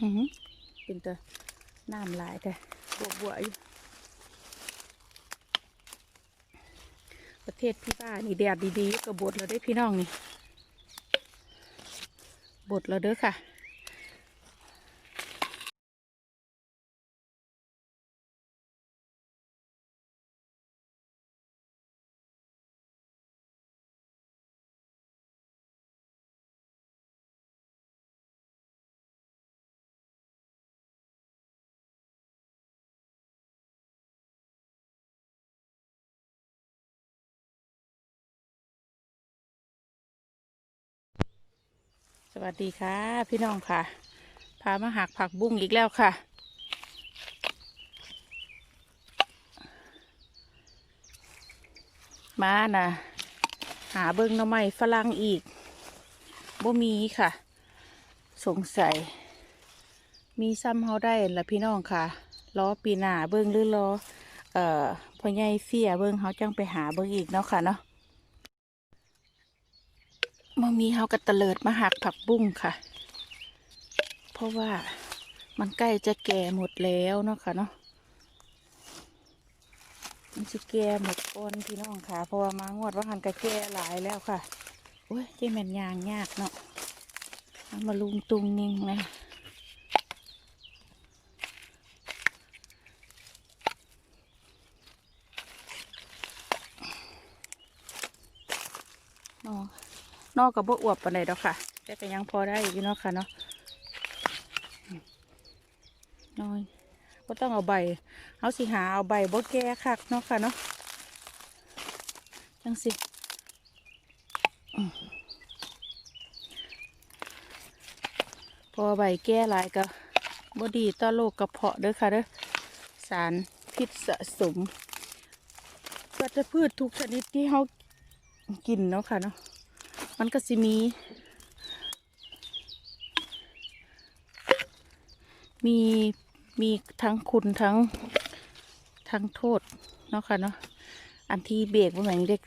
อืมเป็นตัวน้ำลายแต่บวบวอยู่ประเทศพี่บ้านี่แดดดีๆกับบดเราได้พี่น้องนี่บดเราเด้อค่ะ สวัสดีค่ะ พี่น้องค่ะ พามาหักผักบุ้งอีกแล้วค่ะ มานะหาเบิ้งหน้ำไม้ฝรั่งอีกบ่มีค่ะ สงสัย มีซ้ำเขาได้ละพี่น้องค่ะล้อปีหน้าเบิ้งหรือล้อเอ่อพ่อใหญ่เฟียเบิ้งเขาจังไปหาเบิ้งอีกเนาะค่ะเนาะ มื่อมีเฮากระเตลิดมาหักผักบุ้งค่ะ เพราะว่ามันใกล้จะแก่หมดแล้วเนาะค่ะเนาะมันจะแก่หมดก้นพี่น้องค่ะ เพราะว่ามางวดว่าหันกระแก่หลายแล้วค่ะโอ้ยเจ๊แม่นยางยากเนาะมาลุงตุงนิ่งเลยนอก นอกกับบ่อวบปานใดดอกค่ะ แต่ก็ยังพอได้อยู่เนาะค่ะเนาะน้อยก็ต้องเอาใบ เอาสิหาเอาใบบ่แก่คักเนาะค่ะเนาะจังสิพอใบแก่หลายก็บ่ดีต่อโรคกระเพาะเด้อค่ะเด้อสารพิษสะสมวัชพืชทุกชนิดที่เขากินเนาะค่ะเนาะ มันก็สิมี มีมีทั้งคุณทั้งทั้งโทษเนาะค่ะเนาะอันที่เบรกว่าเหมือนเด็ก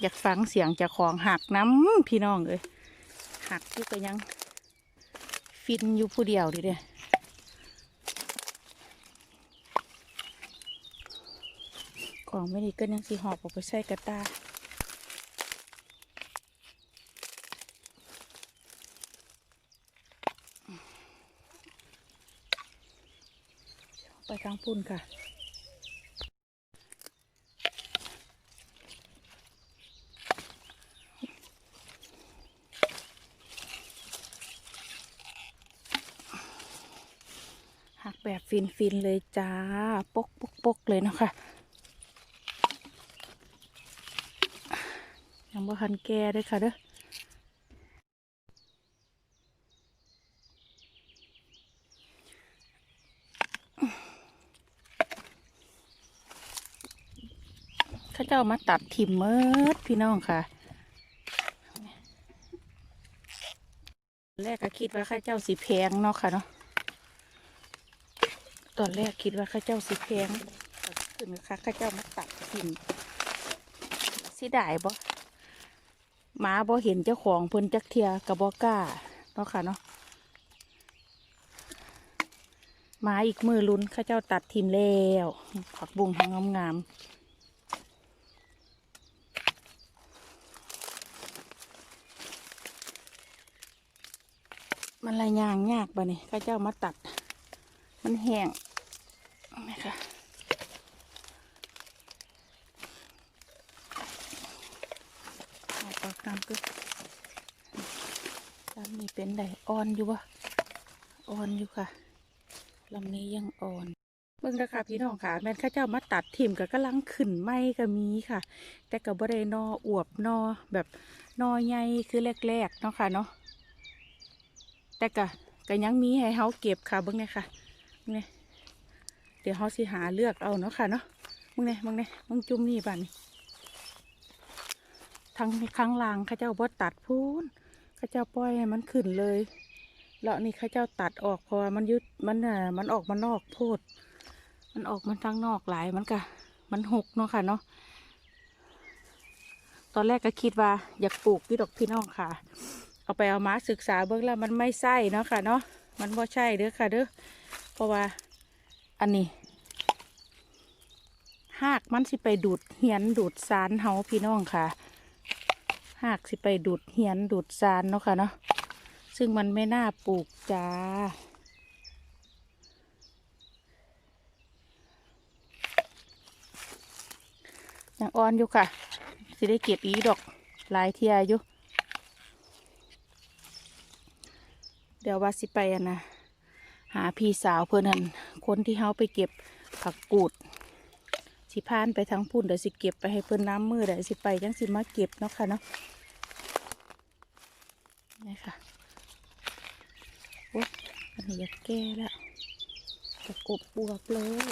อยากฟังเสียงจากของหักน้ำพี่น้องเลยหักที่ก็ยัง ฟินอยู่ผู้เดียวดิเด้ของไม่ดีก็ยังสีหอบออกไปใส่กระตา ไปทางพุ่นค่ะหักแบบฟินฟินๆเลยจ้า ปกปกปกเลยนะคะยังบ่ทันแก่ด้วยค่ะเด้อ เข้าเจ้ามาตัดถิ่มเมิดพี่น้องค่ะ แรกก็คิดว่าข้าเจ้าสีแพงเนาะค่ะเนาะตอนแรกคิดว่าข้าเจ้าสิแพงแต่ขึ้นค่ะข้าเจ้ามาตัดถิ่มสิได้บ่หมาบ่เห็นเจ้าของเพิ่นจักเทียกับบ่กล้าเนาะค่ะเนาะหมาอีกมือลุ้นข้าเจ้าตัดถิ่มแล้วผักบุ้งหางงามๆ มันลายยางยากบ่นี่ข้าเจ้ามาตัด มันแห้งนะคะปากน้ำก็ลำนี้เป็นไดอ่อนอยู่วะอ่อนอยู่ค่ะลำนี้ยังอ่อนเบิ่งนะคะพี่น้องค่ะ แม่นข้าเจ้ามาตัดถิ่มกับกำลังขึ้นไม้ก็มีค่ะ แต่กับบ่ได้นออวบนอแบบนอใหญ่คือแรกๆเนาะค่ะเนาะ แต่ก็ก็ยังมีให้เฮาเก็บค่ะเบิ่งเนี่ยค่ะเนี่ยเดี๋ยวเขาสิหาเลือกเอาเนาะค่ะเนาะมึงเนี่ยมึงเนี่ยมึงจุ่มนี่บ้านนี่ทั้งข้างล่างข้าเจ้าบ่ตัดพูนข้าเจ้าปล่อยให้มันขึ้นเลยแล้วนี่ข้าเจ้าตัดออกเพราะว่ามันยึดมันอะมันออกมานอกโพด มันออกมันทางนอกหลายมันกะมันหกเนาะค่ะเนาะตอนแรกก็คิดว่าอยากปลูกพี่ดอกพี่น้องค่ะ เอาไปเอามาศึกษาเบื้องแล้วมันไม่ใช่เนาะค่ะเนาะมันบ่ใช่เด้อค่ะเด้อเพราะว่าอันนี้หากมันสิไปดูดเหียนดูดสารเฮาพี่น้องค่ะ หากสิไปดูดเหียนดูดสารเนาะค่ะเนาะซึ่งมันไม่น่าปลูกจ้ายังอ่อนอยู่ค่ะ สิได้เก็บอีดอกหลายเทียอยู่ ดี๋ยวว่าสิไปอะนะหาพี่สาวเพื่อนันคนที่เฮาไปเก็บผักกูด สิพานไปทั้งพุ่นเดี๋ยวสิเก็บไปให้เพื่อนน้ำมือเดี๋ยวสิไปจังสิมาเก็บเนาะค่ะเนาะนี่ค่ะโอ้อันนี้อยากแก้แล้วตะกบบวกเลย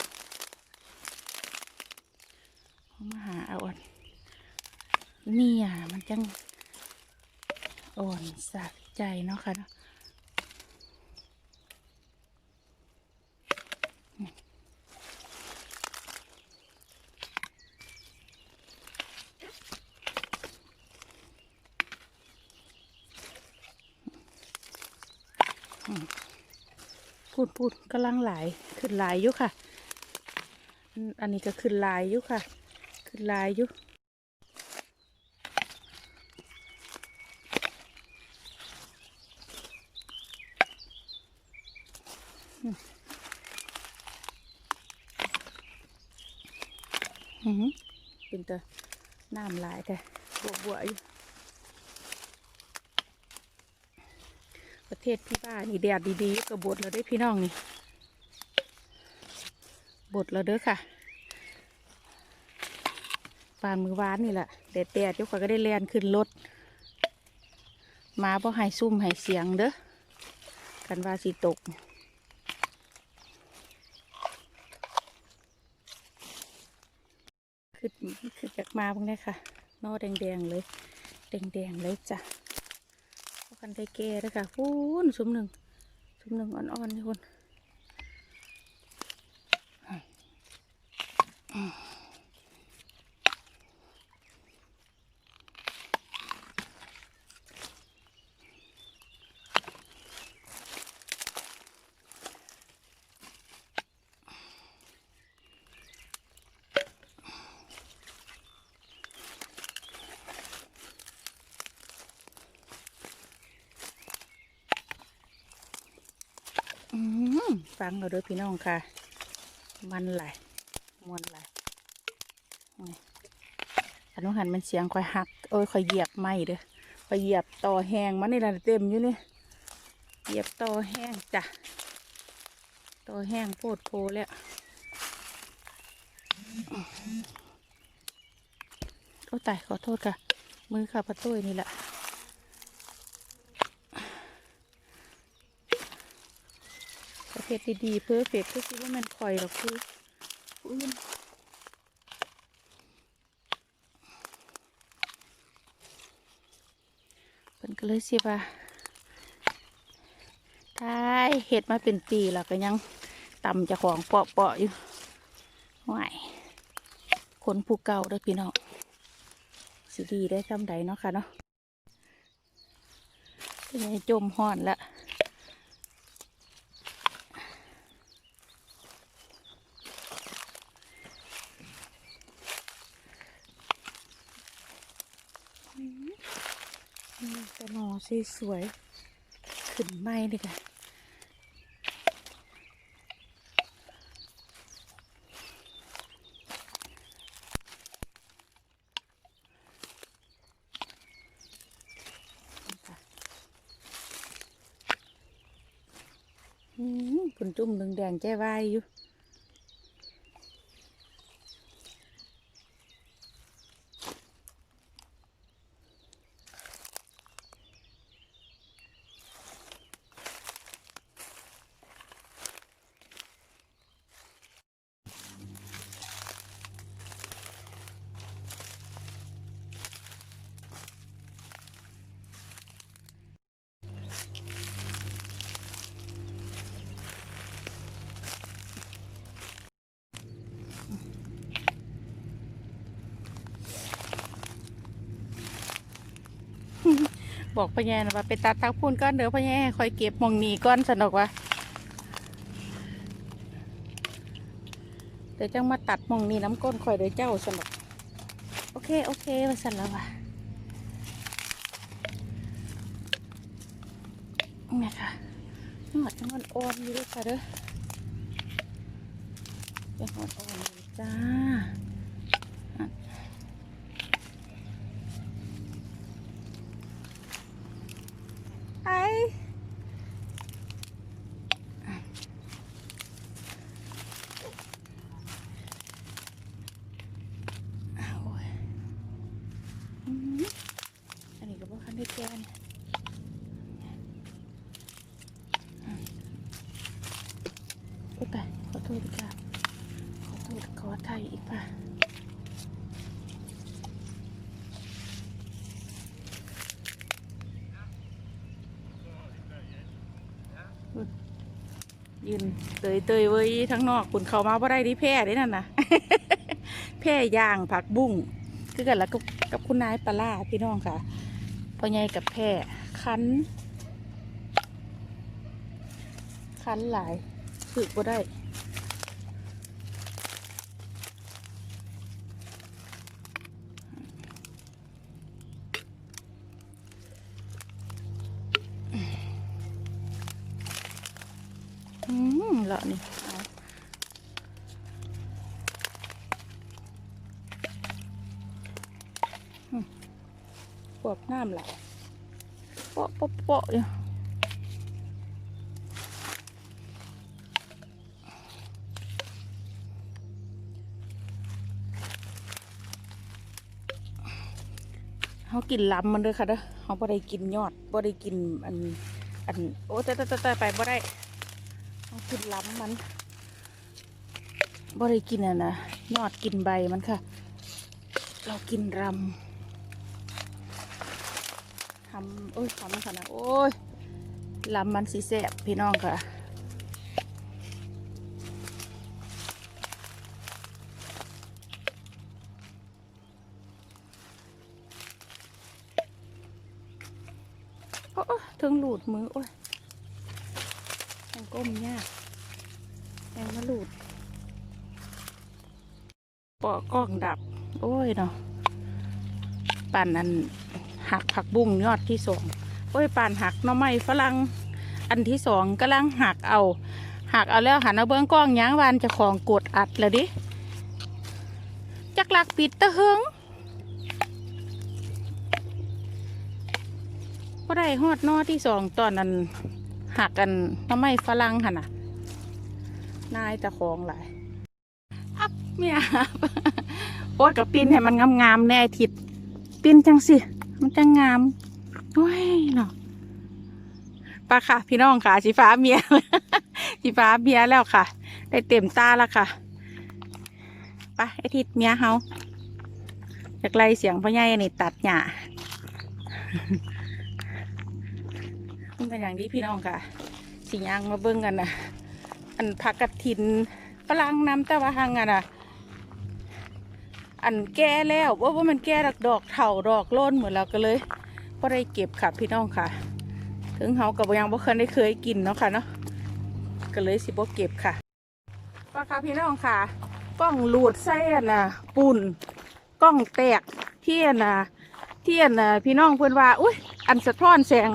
เอามาหาเอาอ่อนเนี่ยมันจังอ่อนสักใจเนาะค่ะเนาะ พูดพูดกำลังหลายขึ้นหลายอยู่ค่ะ อันนี้ก็ขึ้นหลายอยู่ค่ะ ขึ้นหลายอยู่อืมเป็นตัวน้ำหลายแต่บวบวอยู่ ประเทศพี่บ้านนี่แดดดีๆก็บดแล้วได้พี่น้องนี่บดแล้วเด้อค่ะปานมือวานนี่แหละแดดแดดเดี๋ยวข่อยก็ได้แลนขึ้นรถมาเพราะให้ซุ่มให้เสียงเด้อกันว่าสิตกขึ้นขึ้นจากมาพวกนี้ค่ะนอแดงๆเลย แดงๆเลยจ้ะ กันได้แก่เลยค่ะพูนซุ้มหนึ่งซุ้มหนึ่งอ่อนๆนี่คน ฟังเราด้วยพี่น้องค่ะ มันไหลมวนไหลอันนู้นหันมันเสียงคอยหัก โอ้ยคอยเหยียบไม่เด้อคอยเหยียบต่อแห้งมันนี่แหละเต็มอยู่นี่เหยียบต่อแห้งจ้ะต่อแห้งโพดโพแล้วโอ้ตายขอโทษค่ะ มือค่ะประตูนี่แหละ ประ เภทดีๆเพื่อเฟกก็คิดว่ามันคอยหรอกคือผู้อื่นเพิ่นก็เลยสิว่าตายเห็ดมาเป็นปีแล้วก็ยังตำจะของเปาะๆอยู่ไหวคนผู้เก่าเด้พี่น้องสิดีได้ทำใดเนาะค่ะเนาะก็ยังจมห่อนละ นี่แต่หนอ สวยๆขึ้นไม้นี่ค่ะอืมผุนจุ่มแดงๆแจ้วายอยู่ บอกพ่อแย่นะว่าไปตัดทักพูนก้อนเด้อพ่อแย่คอยเก็บมองนีก้อนสนุกว่าเดี๋ยวจังมาตัดมองนีน้ำก้นคอยเดี๋ยวเจ้าสนุกโอเคโอเคมาสั่นแล้วว่ะนี่ค่ะหอดจังมันอ่อนอยู่ด้วยค่ะเด้อยังหอดอ่อนอยู่จ้า ไอโอ้ยอืมอั นนี้ก็บอกคันได้แกนอืมโอ้ยตายขอโทษค่ะขอโทษขอไทยอีกป่ะยืนเตยเตยเว้ยทั้งนอกคุณเขามาบ่ได้ดิแพ่ได้นั่นนะแพ่ย่างผักบุ้งคือกันแล้วกับกับคุณนายปลาล่าพี่น้องค่ะ พ่อใหญ่กับแพร่คันคันหลายฝึกบ่ได้ วบน้ำไหลเปาะเปาะเปาะอยู่เขากินลำมันเลยค่ะเด้อเขาบ่ได้กินยอดบ่ได้กินอันอันโอ้แต่แต่แต่ไปบ่ได้เอากินล้ำมันบ่ได้กินอะนะยอดกินใบมันค่ะ เรากินรำำโอ้ยทำขนาดโอ้ยลำมันสีแสบพี่น้องค่ะโอ้ถึงหลุดมือ โอ้ยยังก้มยากยังมาหลุดปอกกล้องดับ โอ้ยเนาะปั่นนั้น หักผักบุ้งยอดที่สองโอ้ยป่านหักหน่อไม้ฝรั่งอันที่สองกำลังหักเอาหักเอาแล้วหันเอาเบื้องกล้องย้างวานจะของกดอัดแล้วดิจักหลักปิดตะเฮงก็ได้ฮอดนอที่สองตอนนั้นหักกันทำไมฝรั่งหันน่ะนายจะของหลายอับเมียโอ๊ยกับปิ้นให้มันงามๆแน่ทิดปิ้นจังสิ มันจะงามโอ้ยเนาะปะค่ะ พี่น้องค่ะสีฟ้าเมียสีฟ้าเมียแล้วค่ะ ได้เต็มตาแล้วค่ะไปไอทิดเมียเฮาจากไล่เสียงพ่อใหญ่นี่ตัดหญ้ามันกันอย่างนี้พี่น้องค่ะสิยางมาเบิ่งกันนะอันผักกระถินฝรั่งน้ำแต่ว่าหังอะนะ อันแก่แล้วว่าว่ามันแก่ดอกดอกเถ่าดอกล้นเหมือนเราก็เลยก็ได้เก็บค่ะพี่น้องค่ะ ถึงเฮากับยังบ่เคยได้เคยกินเนาะค่ะเนาะก็เลยสิบ่เก็บค่ะว่าค่ะพี่น้องค่ะกล้องหลุดไส้อะนะปุ่นกล้องแตกเทียนนะเทียนนะพี่น้องเพื่อนว่าอุ้ยอันสะท้อนแสง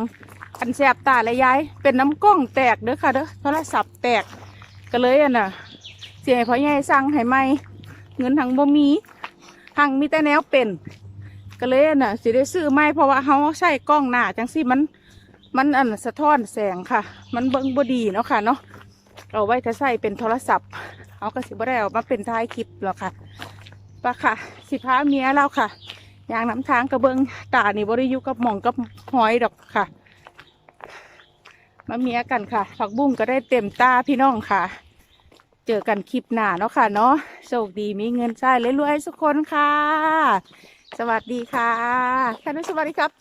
อันแสบตาและยายเป็นน้ำกล้องแตกเด้อค่ะเด้อโทรศัพท์แตกก็เลยอะน่ะเสียพ่อใหญ่สั่งให้ไหมเงินทางบ่มี ทางมีแต่แนวเป็น ก็เลยน่ะสิได้ซื้อไหมเพราะว่าเขาใช้กล้องหน้าจังสิมันมันอันสะท้อนแสงค่ะ มันเบิ่งบ่ดีเนาะค่ะเนาะเอาไว้จะใส่เป็นโทรศัพท์เอาก็สิบได้เอามาเป็นท้ายคลิปหรอกค่ะปะค่ะ สิพาเมียเราค่ะยางน้ำทางกระเบิงตานี่บ่ได้อยู่กับหม่องกับหอยดอกค่ะ มาเมียกันค่ะ ผักบุ้งก็ได้เต็มตาพี่น้องค่ะ เจอกันคลิปหน้าเนาะค่ะเนาะโชคดีมีเงินใช้รวยๆทุกคนค่ะ สวัสดีค่ะแค่นี้สวัสดีครับ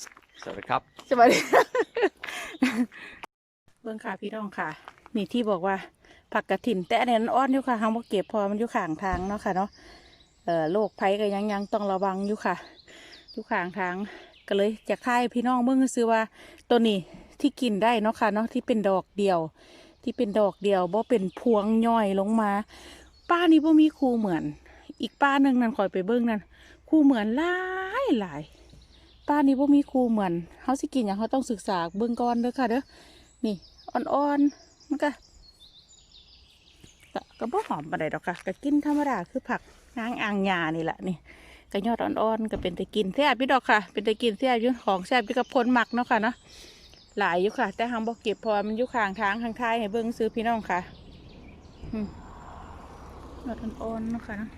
สวัสดีครับ สวัสดี เบื้องค่ะพี่น้องค่ะ มีที่บอกว่าผักกระถินแต่อันนี้มันอ่อนอยู่ค่ะห้ามบ่เก็บเพอมันอยู่ข้างทางเนาะค่ะเนาะเอ่อโรคภัยก็ยังยังต้องระวังอยู่ค่ะอยู่ข้างทางก็เลยอยากทายให้พี่น้องเบิ่งซื้อว่าตัวนี้ที่กินได้เนาะค่ะเนาะที่เป็นดอกเดียว ที่เป็นดอกเดียวบ่เป็นพวงย่อยลงมา ป้านี้บ่มีครูเหมือน อีกป้าหนึ่งนั่นคอยไปเบิ่งนั่นครูเหมือนหลายหลายป้านี้บ่มีครูเหมือนเฮาสิกินหยังเฮาต้องศึกษาเบิ่งก่อนเด้อค่ะเด้อนี่อ่อนๆมันก็ก็ก็บ่หอมปานใดดอกค่ะก็กินธรรมดาคือผักนางอ่างหญ้านี่แหละนี่ก็ยอดอ่อนๆก็เป็นแต่กินแซ่บพี่ดอกค่ะ เป็นแต่กินแซ่บยู่ของแซ่บอยู่กับคนหมักเนาะค่ะเนาะ หลายอยู่ค่ะ แต่หางบ่เก็บพอมันอยู่ข้างทางข้างท้ายให้เบิ้งซื้อพี่น้องค่ะอืมยอดอ่อนๆนะคะนะ